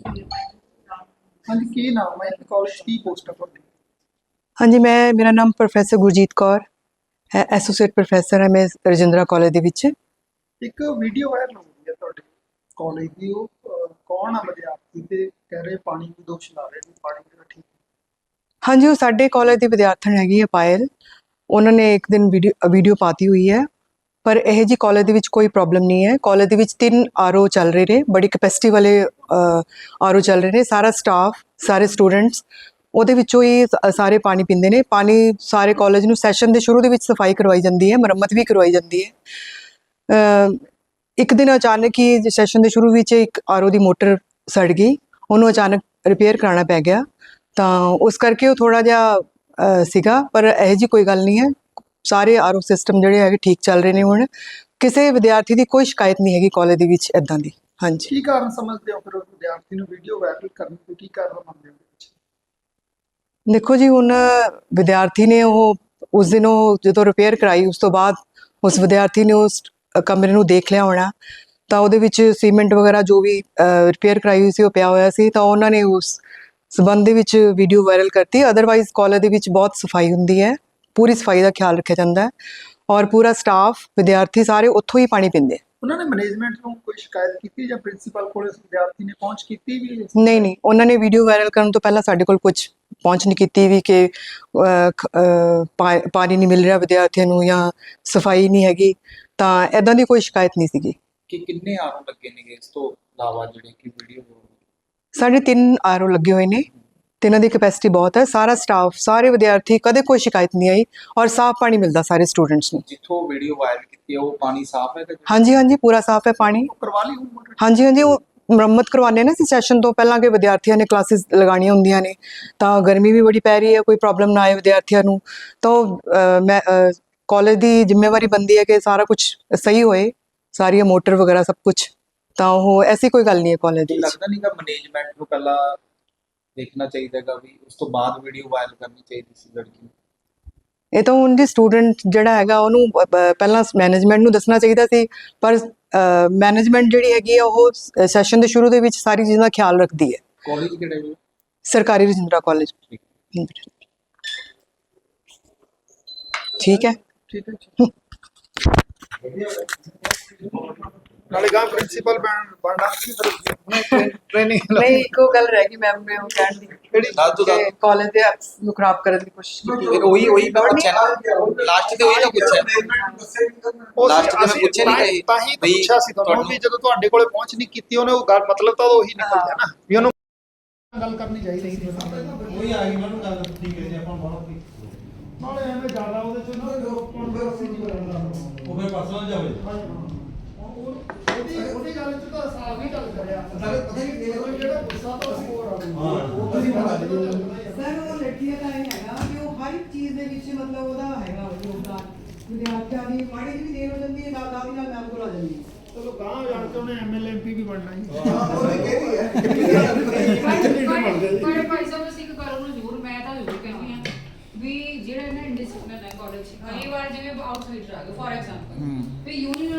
ਹਾਂਜੀ ਕੀ ਨਾਮ ਹੈ? ਕਾਲਜ ਕੀ ਪੋਸਟ ਹੈ ਤੁਹਾਡੀ? ਹਾਂਜੀ ਮੈਂ ਮੇਰਾ ਨਾਮ ਪ੍ਰੋਫੈਸਰ ਗੁਰਜੀਤ ਕੌਰ ਹੈ ਐਸੋਸੀਏਟ ਪ੍ਰੋਫੈਸਰ ਹਾਂ ਮੈਂ ਰਜਿੰਦਰਾ ਕਾਲਜ ਦੇ ਵਿੱਚ। ਇੱਕ ਵੀਡੀਓ ਵਾਇਰਲ ਹੋ ਰਹੀ ਹੈ ਤੁਹਾਡੇ ਕਾਲਜ ਦੀ ਉਹ ਕੌਣ ਆ ਵਿਦਿਆਰਥੀ ਤੇ ਕਹਿ ਰਹੇ ਪਾਣੀ ਦੀ ਦੋਸ਼ ਲਾ ਰਹੇ ਨੇ ਪਾਣੀ ਜਿਹੜਾ ਠੀਕ। ਹਾਂਜੀ ਉਹ ਸਾਡੇ ਕਾਲਜ ਦੀ ਵਿਦਿਆਰਥਣ ਹੈਗੀ ਹੈ ਪਾਇਲ। ਉਹਨਾਂ ਨੇ ਇੱਕ ਦਿਨ ਵੀਡੀਓ ਵੀਡੀਓ ਪਾਤੀ ਹੋਈ ਹੈ। ਪਰ ਇਹ ਜੀ ਕਾਲਜ ਦੇ ਵਿੱਚ ਕੋਈ ਪ੍ਰੋਬਲਮ ਨਹੀਂ ਹੈ। ਕਾਲਜ ਦੇ ਵਿੱਚ ਤਿੰਨ ਆਰਓ ਚੱਲ ਰਹੇ ਨੇ, ਬੜੀ ਕਪੈਸਿਟੀ ਵਾਲੇ ਆਰਓ ਚੱਲ ਰਹੇ ਨੇ। ਸਾਰਾ ਸਟਾਫ ਸਾਰੇ ਸਟੂਡੈਂਟਸ ਉਹਦੇ ਵਿੱਚੋਂ ਹੀ ਸਾਰੇ ਪਾਣੀ ਪੀਂਦੇ ਨੇ। ਪਾਣੀ ਸਾਰੇ ਕਾਲਜ ਨੂੰ ਸੈਸ਼ਨ ਦੇ ਸ਼ੁਰੂ ਦੇ ਵਿੱਚ ਸਫ਼ਾਈ ਕਰਵਾਈ ਜਾਂਦੀ ਹੈ, ਮੁਰੰਮਤ ਵੀ ਕਰਵਾਈ ਜਾਂਦੀ ਹੈ। ਇੱਕ ਦਿਨ ਅਚਾਨਕ ਹੀ ਸੈਸ਼ਨ ਦੇ ਸ਼ੁਰੂ ਵਿੱਚ ਇੱਕ ਆਰਓ ਦੀ ਮੋਟਰ ਸੜ ਗਈ। ਉਹਨੂੰ ਅਚਾਨਕ ਰਿਪੇਅਰ ਕਰਾਉਣਾ ਪੈ ਗਿਆ। ਤਾਂ ਉਸ ਕਰਕੇ ਉਹ ਥੋੜਾ ਜਿਹਾ ਸੀਗਾ, ਪਰ ਇਹ ਜੀ ਕੋਈ ਗੱਲ ਨਹੀਂ ਹੈ। ਸਾਰੇ ਆਰਓ ਸਿਸਟਮ ਜਿਹੜੇ ਹੈਗੇ ਠੀਕ ਚੱਲ ਰਹੇ ਨੇ ਹੁਣ। ਕਿਸੇ ਵਿਦਿਆਰਥੀ ਦੀ ਕੋਈ ਸ਼ਿਕਾਇਤ ਨਹੀਂ ਹੈਗੀ ਕਾਲਜ ਦੇ ਵਿੱਚ ਇਦਾਂ ਦੀ। ਹਾਂਜੀ। ਕੀ ਕਾਰਨ ਸਮਝਦੇ ਹੋ ਫਿਰ ਉਸ ਵਿਦਿਆਰਥੀ ਨੂੰ ਵੀਡੀਓ ਵਾਇਰਲ ਕਰਨ ਦੇ ਕੀ ਕਾਰਨ ਮੰਨਦੇ ਹੋ ਦੇਖੋ ਜੀ ਹੁਣ ਵਿਦਿਆਰਥੀ ਨੇ ਉਹ ਉਸ ਦਿਨ ਉਹ ਜਦੋਂ ਰਿਪੇਅਰ ਕਰਾਈ ਉਸ ਤੋਂ ਬਾਅਦ ਉਸ ਵਿਦਿਆਰਥੀ ਨੇ ਉਸ ਕਮਰੇ ਨੂੰ ਦੇਖ ਲਿਆ ਹੋਣਾ। ਤਾਂ ਉਹਦੇ ਵਿੱਚ ਸੀਮੈਂਟ ਵਗੈਰਾ ਜੋ ਵੀ ਰਿਪੇਅਰ ਕਰਾਈ ਹੋਈ ਸੀ ਉਹ ਪਿਆ ਹੋਇਆ ਸੀ। ਤਾਂ ਉਹਨਾਂ ਨੇ ਉਸ ਸਬੰਧ ਦੇ ਵਿੱਚ ਵੀਡੀਓ ਵਾਇਰਲ ਕਰਤੀ। ਅਦਰਵਾਈਜ਼ ਕਾਲਜ ਦੇ ਵਿੱਚ ਬਹੁਤ ਸਫ਼ਾਈ ਹੁੰਦੀ ਹੈ। ਪੂਰੀ ਸਫ਼ਾਈ ਦਾ ਖਿਆਲ ਰੱਖਿਆ ਜਾਂਦਾ ਹੈ ਔਰ ਪੂਰਾ ਸਟਾਫ ਵਿਦਿਆਰਥੀ ਸਾਰੇ ਉੱਥੋਂ ਹੀ ਪਾਣੀ ਪੀਂਦੇ ਉਹਨਾਂ ਨੇ ਮੈਨੇਜਮੈਂਟ ਨੂੰ ਕੋਈ ਸ਼ਿਕਾਇਤ ਕੀਤੀ ਜਾਂ ਪ੍ਰਿੰਸੀਪਲ ਕੋਲ ਇਸ ਵਿਦਿਆਰਥੀ ਨੇ ਪਹੁੰਚ ਕੀਤੀ ਵੀ? ਨਹੀਂ ਨਹੀਂ ਉਹਨਾਂ ਨੇ ਵੀਡੀਓ ਵਾਇਰਲ ਕਰਨ ਤੋਂ ਪਹਿਲਾਂ ਸਾਡੇ ਕੋਲ ਕੁਝ ਪਹੁੰਚ ਨਹੀਂ ਕੀਤੀ ਵੀ ਕਿ ਪਾਣੀ ਨਹੀਂ ਮਿਲ ਰਿਹਾ ਵਿਦਿਆਰਥੀਆਂ ਨੂੰ ਜਾਂ ਸਫ਼ਾਈ ਨਹੀਂ ਹੈਗੀ ਤਾਂ ਐਦਾਂ ਦੀ ਕੋਈ ਸ਼ਿਕਾਇਤ ਨਹੀਂ ਸੀਗੀ। ਕਿ ਕਿੰਨੇ ਆਰੋ ਲੱਗੇ ਨੇਗੇ ਇਸ ਤੋਂ ਇਲਾਵਾ ਜਿਹੜੇ ਕਿ ਵੀਡੀਓ ਸਾਡੇ ਤਿੰਨ ਆਰਓ ਲੱਗੇ ਹੋਏ ਨੇ। ਤਿੰਨਾਂ ਦੀ ਕੈਪੈਸਿਟੀ ਬਹੁਤ ਹੈ। ਸਾਰਾ ਸਟਾਫ ਸਾਰੇ ਵਿਦਿਆਰਥੀ ਕਦੇ ਕੋਈ ਸ਼ਿਕਾਇਤ ਨਹੀਂ ਆਈ ਔਰ ਸਾਫ਼ ਪਾਣੀ ਮਿਲਦਾ ਸਾਰੇ ਸਟੂਡੈਂਟਸ ਨੂੰ। ਜਿੱਥੋਂ ਵੀਡੀਓ ਵਾਇਰਲ ਕੀਤੀ ਹੈ ਉਹ ਪਾਣੀ ਸਾਫ਼ ਹੈ ਕਿ ਹਾਂਜੀ ਹਾਂਜੀ ਪੂਰਾ ਸਾਫ਼ ਹੈ ਪਾਣੀ। ਕਰਵਾ ਲਈ ਹੋਮਵਰਕ ਹਾਂਜੀ ਹਾਂਜੀ ਉਹ ਮੁਰੰਮਤ ਕਰਵਾਉਂਦੇ ਨੇ। ਸੀ ਸੈਸ਼ਨ ਤੋਂ ਪਹਿਲਾਂ ਕਿ ਵਿਦਿਆਰਥੀਆਂ ਨੇ ਕਲਾਸਿਸ ਲਗਾਉਣੀਆਂ ਹੁੰਦੀਆਂ ਨੇ ਤਾਂ ਗਰਮੀ ਵੀ ਬੜੀ ਪੈ ਰਹੀ ਹੈ ਕੋਈ ਪ੍ਰੋਬਲਮ ਨਾ ਆਏ ਵਿਦਿਆਰਥੀਆਂ ਨੂੰ। ਤਾਂ ਮੈਂ ਕਾਲਜ ਦੀ ਜ਼ਿੰਮੇਵਾਰੀ ਬੰਦੀ ਹੈ ਕਿ ਸਾਰਾ ਕੁਝ ਸਹੀ ਹੋਏ ਸਾਰੀਆਂ ਮੋਟਰ ਵਗੈਰਾ ਸਭ ਕੁਝ ਤਾਂ ਉਹ ਐਸੀ ਕੋਈ ਗੱਲ ਨਹੀਂ ਹੈ ਕਾਲਜ ਦੇ ਲੱਗਦਾ ਨਹੀਂਗਾ ਮੈਨੇਜਮੈਂਟ ਨੂੰ ਪਹਿਲਾਂ ਦੇਖਣਾ ਚਾਹੀਦਾਗਾ ਵੀ ਉਸ ਤੋਂ ਬਾਅਦ ਵੀਡੀਓ ਵਾਇਰਲ ਕਰਨੀ ਚਾਹੀਦੀ ਸੀ ਲੜਕੀ ਨੂੰ। ਇਹ ਤਾਂ ਉਹਦੀ ਸਟੂਡੈਂਟ ਜਿਹੜਾ ਹੈਗਾ ਉਹਨੂੰ ਪਹਿਲਾਂ ਮੈਨੇਜਮੈਂਟ ਨੂੰ ਦੱਸਣਾ ਚਾਹੀਦਾ ਸੀ ਪਰ ਮੈਨੇਜਮੈਂਟ ਜਿਹੜੀ ਹੈਗੀ ਆ ਉਹ ਸੈਸ਼ਨ ਦੇ ਸ਼ੁਰੂ ਦੇ ਵਿੱਚ ਸਾਰੀ ਚੀਜ਼ਾਂ ਦਾ ਖਿਆਲ ਰੱਖਦੀ ਹੈ। ਕਾਲਜ ਕਿਹੜਾ ਜੀ? ਸਰਕਾਰੀ ਰਜਿੰਦਰਾ ਕਾਲਜ ਠੀਕ ਹੈ। ਠੀਕ ਹੈ। ਨਾਲੇ ਗਾ ਪ੍ਰਿੰਸੀਪਲ ਬਣ ਬਣਨਾ ਕੀ ਫਿਰ ਟ੍ਰੇਨਿੰਗ ਨਹੀਂ ਇੱਕੋ ਗੱਲ ਰਹਿ ਗਈ ਮੈਮ ਨੇ ਉਹ ਕਹਿਣ ਦੀ ਕਿਹੜੀ? ਦੱਸ ਦੋ ਕਾਲਜ ਦੇ। apps ਨੂੰ ਖਰਾਬ ਕਰਨ ਦੀ ਕੋਸ਼ਿਸ਼ ਕੀਤੀ। ਫਿਰ ਉਹੀ ਉਹੀ ਮੈਂ ਪੁੱਛਿਆ ਨਾ ਲਾਸਟ ਤੇ ਉਹੀ ਤਾਂ ਪੁੱਛਿਆ Last ਤੇ ਮੈਂ ਪੁੱਛਿਆ ਨਹੀਂ ਕਿ ਤਾਂ ਹੀ ਪੁੱਛਿਆ ਸੀ ਤੁਹਾਨੂੰ ਵੀ ਜਦੋਂ ਤੁਹਾਡੇ ਕੋਲੇ ਪਹੁੰਚ ਨਹੀਂ ਕੀਤੀ ਉਹਨੇ ਉਹ ਗੱਲ ਮਤਲਬ ਤਾਂ ਉਹੀ ਨਿਕਲ ਗਿਆ ਨਾ ਵੀ ਉਹਨੂੰ ਗੱਲ ਕਰਨੀ ਚਾਹੀਦੀ ਸੀ। ਉਹੀ ਆ ਗਈ ਮੈਨੂੰ ਗੱਲ ਠੀਕ ਹੈ ਜੀ ਆਪਾਂ ਬਾਹਰ ਦੀ ਨਾਲੇ ਐਵੇਂ ਜ਼ਿਆਦਾ ਉਹਦੇ ਚ ਨਾ ਕੰਟਰੋਵਰਸੀ ਨਹੀਂ ਕਰਦਾ ਉਹ ਫਿਰ ਪਰਸਨਲ ਜਾਵੇ। ਉਹਦੀ ਉਹਦੀ ਗੱਲ ਚ ਤਾਂ ਸਾਫ਼ ਹੀ ਗੱਲ ਕਰਿਆ ਉਹ ਜਿਹੜਾ ਗੁੱਸਾ ਤਾਂ ਹੋਰ ਆ ਹਾਂ। ਉਹ ਤੁਸੀਂ ਬਣਾ ਦਿਓ ਸਰ ਉਹ ਲੜਕੀਆਂ ਦਾ ਇਹ ਹੈਗਾ ਕਿ ਉਹ ਹਰ ਇੱਕ ਚੀਜ਼ ਦੇ ਵਿੱਚ ਮਤਲਬ ਉਹਦਾ ਹੈਗਾ ਯੋਗਦਾਨ ਵਿਦਿਆਰਥੀਆਂ ਦੀ ਮਾੜੀ ਜਿਹੀ ਵੀ ਦੇਰ ਹੋ ਜਾਂਦੀ ਹੈ ਨਾਲ ਨਾਲ ਦੀ ਨਾਲ ਮੈਮ ਕੋਲ ਆ ਜਾਂਦੀ ਹੈ। ਚਲੋ ਗਾਂ ਜਾਣ ਕੇ ਉਹਨੇ ਐਮਐਲਏ ਐਮਪੀ ਵੀ ਬਣਨਾ ਹੀ ਪਰ ਭਾਈ ਸਾਹਿਬ ਅਸੀਂ ਇੱਕ ਗੱਲ ਨੂੰ ਜ਼ਰੂਰ ਮੈਂ ਤਾਂ ਜ਼ਰੂਰ ਕਹਿੰਦੀ ਹਾਂ ਵੀ ਜਿਹੜਾ ਇਹਨਾਂ ਇੰਡਿਸਪਲਿਨ ਹੈ ਕਾਲਜ ਕਈ ਵਾਰ ਜਿਵੇਂ ਆਊਟਸਾਈਡਰ ਆ ਗਏ ਫੋਰ ਐਗਜ਼ਾਮਪਲ ਵੀ ਯੂਨੀਅਨ